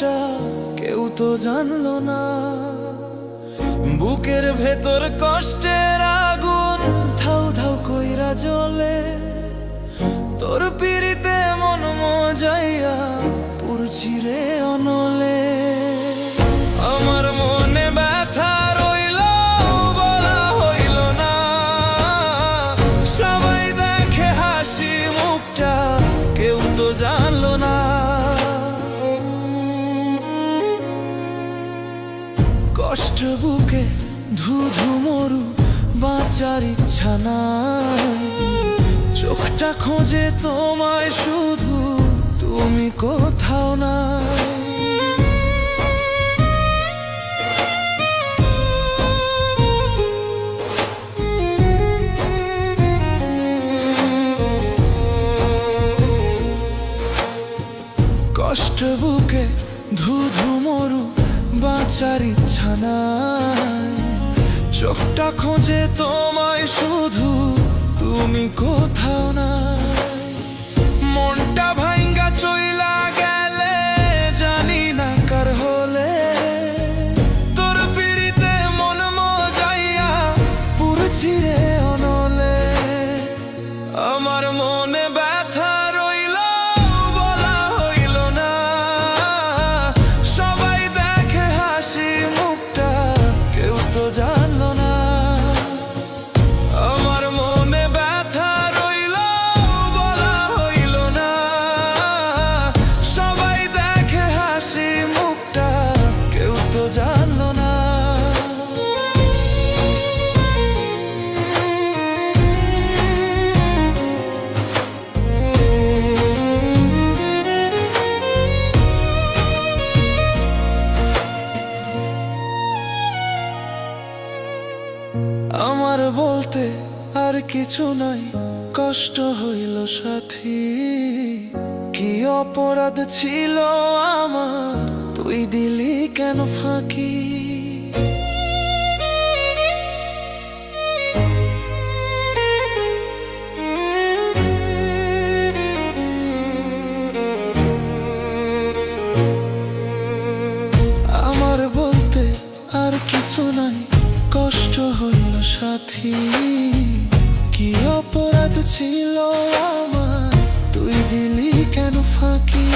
সেটা কেউ তো জানলো না। বুকের ভেতর কষ্টেরা কষ্ট বুকে ধু ধু মরু বাঁচার ইচ্ছা নাই। চোখটা খোঁজে তোমায় শুধু তুমি কোথাও না কষ্ট বুকে ধু ধু মরু বাঁচার ইচ্ছা নাই। চোখটা খোঁজে তোমায় শুধু। তুমি কোথাও আমার বলতে আর কিছু নাই। কষ্ট হইল সাথী। কি অপরাধ ছিল আমার? তুই দিলি কেন ফাঁকি? সাথী কি অপরাধ ছিল আমার তুই দিলি কেন ফাঁকি?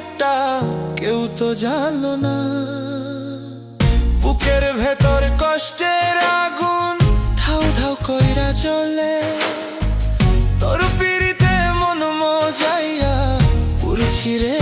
মুখটা কেউ তো জানো না। বুকের ভেতর কষ্টের আগুন ধাউ ধাউ কইরা চলে। তোর পিড়িতে মন মজাইয়া পুরছি রে